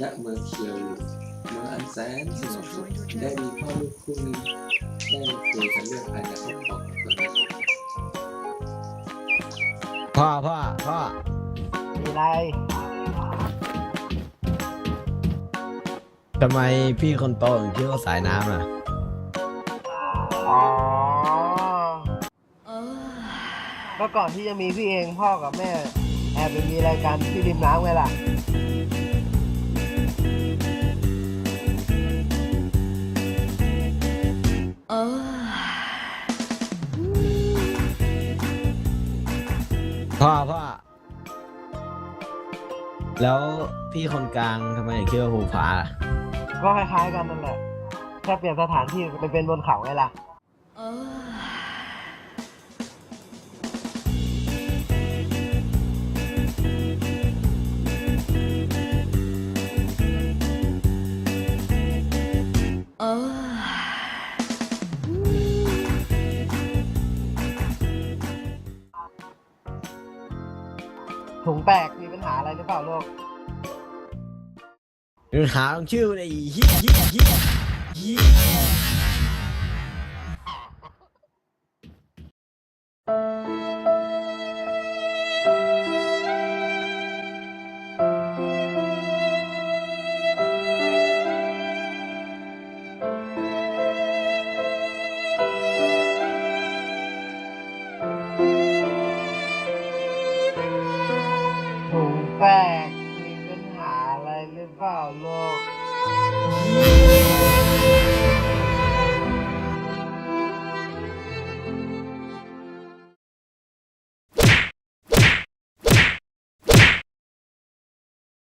ณเมืองเคียวอยู่เมืองอันแสนสงบสุขได้มีพ่อลูกคู่หนึงได้มาคุยกันเรื่องภายในครอบครัวของตนเองพ่อพ่อพ่อมีอะไรทำไมพี่คนโตถึงชื่อว่าสายน้ำอะ อ๋อก็ก่อนที่จะมีพี่เองพ่อกับแม่ แอบไปมีรายการที่ริมน้ำไงล่ะ พ่อพ่อ แล้วพี่คนกลางทำไมถึงชื่อว่าภูผาล่ะก็คล้ายๆกันนั่นแหละแค่เปลี่ยนสถานที่ไปเป็นบนเขาไงล่ะ ถุงแตกมีปัญหาอะไรหรือเปล่าลูกหรือหาต้องชื่อไอ้เฮียเฮียเฮียเฮีย แปลกมีปัญหาอะไรหรือเปล่าลูก